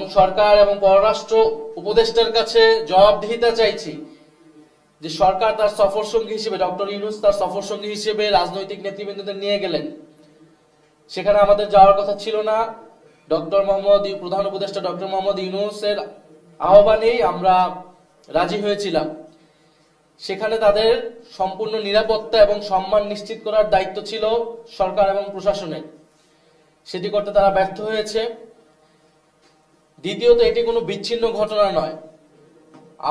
সরকার এবং পররাষ্ট্র উপদেষ্টার কাছে জবাবদিহিতা চাইছি যে সরকার তার সফর সঙ্গী হিসেবে, ডক্টর ইউনুস তার সফর সঙ্গী হিসেবে রাজনৈতিক নেতৃবৃন্দদের নিয়ে গেলেন। সেখানে আমাদের যাওয়ার কথা ছিল না। ডক্টর মোহাম্মদ প্রধান উপদেষ্টা ডক্টর মোহাম্মদ ইউনুসের আহ্বানেই আমরা রাজি হয়েছিলাম। সেখানে তাদের সম্পূর্ণ নিরাপত্তা এবং সম্মান নিশ্চিত করার দায়িত্ব ছিল সরকার এবং প্রশাসনের। সেটি করতে তারা ব্যর্থ হয়েছে। দ্বিতীয়ত, এটি কোনো বিচ্ছিন্ন ঘটনা নয়।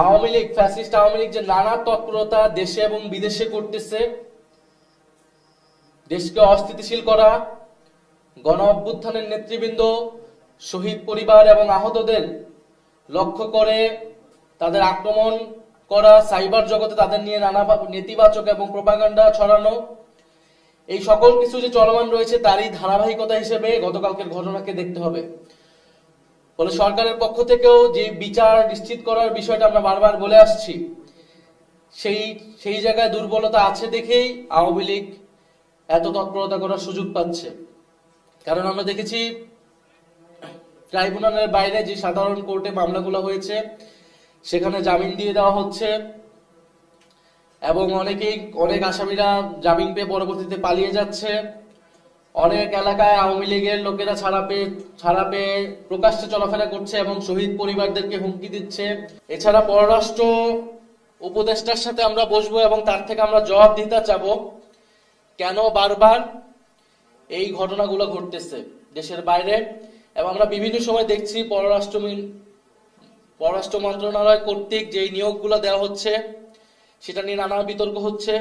আওয়ামী লীগ, ফ্যাসিস্ট আওয়ামী লীগ যে নানা তৎপরতা দেশে এবং বিদেশে করতেছে, দেশকে অস্থিতিশীল করা, গণ অভ্যুত্থানের নেতৃবৃন্দ, শহীদ পরিবার এবং আহতদের লক্ষ্য করে তাদের আক্রমণ করা, সাইবার জগতে তাদের নিয়ে নানা নেতিবাচক এবং প্রপাগান্ডা ছড়ানো, এই সকল কিছু যে চলমান রয়েছে তারই ধারাবাহিকতা হিসেবে গতকালকের ঘটনাকে দেখতে হবে। ফলে সরকারের পক্ষ থেকেও যে বিচার নিশ্চিত করার বিষয়টা আমরা বারবার বলে আসছি, সেই সেই জায়গায় দুর্বলতা আছে দেখেই আওয়ামী লীগ এত তৎপরতা করার সুযোগ পাচ্ছে। কারণ আমরা দেখেছি ট্রাইব্যুনালের বাইরে যে সাধারণ কোর্টে মামলাগুলো হয়েছে, সেখানে জামিন দিয়ে দেওয়া হচ্ছে এবং অনেকেই, অনেক আসামিরা জামিন পেয়ে পরবর্তীতে পালিয়ে যাচ্ছে। অনেক এলাকায় আওয়ামী লীগের লোকেরা ছাড়া পেয়ে ছাড়া পেয়ে প্রকাশ্যে চলাফেরা করছে এবং শহীদ পরিবারদেরকে হুমকি দিচ্ছে। এছাড়া পররাষ্ট্র উপদেষ্টার সাথে আমরা বসবো এবং তার থেকে আমরা জবাব দিতে চাবো, কেন বারবার এই ঘটনাগুলো ঘটতেছে দেশের বাইরে? এবং আমরা বিভিন্ন সময় দেখছি পররাষ্ট্র পররাষ্ট্র মন্ত্রণালয় কর্তৃক যেই নিয়োগগুলো দেওয়া হচ্ছে, সেটা নিয়ে নানা বিতর্ক হচ্ছে।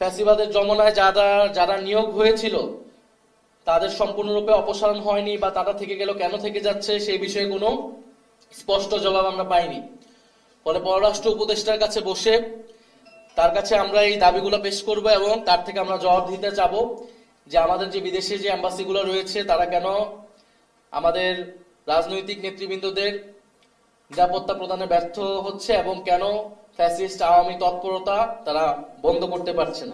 ফ্যাসিবাদের জমনায় যারা যারা নিয়োগ হয়েছিল, তাদের সম্পূর্ণরূপে অপসারণ হয়নি বা তারা থেকে গেল কেন থেকে যাচ্ছে সেই বিষয়ে কোনো স্পষ্ট জবাব আমরা পাইনি। ফলে পররাষ্ট্র উপদেষ্টার কাছে বসে তার কাছে আমরা এই দাবিগুলো পেশ করব এবং তার থেকে আমরা জবাব দিতে চাবো যে আমাদের যে বিদেশে যে অ্যাম্বাসিগুলো রয়েছে, তারা কেন আমাদের রাজনৈতিক নেতৃবৃন্দদের নিরাপত্তা প্রদানে ব্যর্থ হচ্ছে এবং কেন ফ্যাসিস্ট আওয়ামী তৎপরতা তারা বন্ধ করতে পারছে না।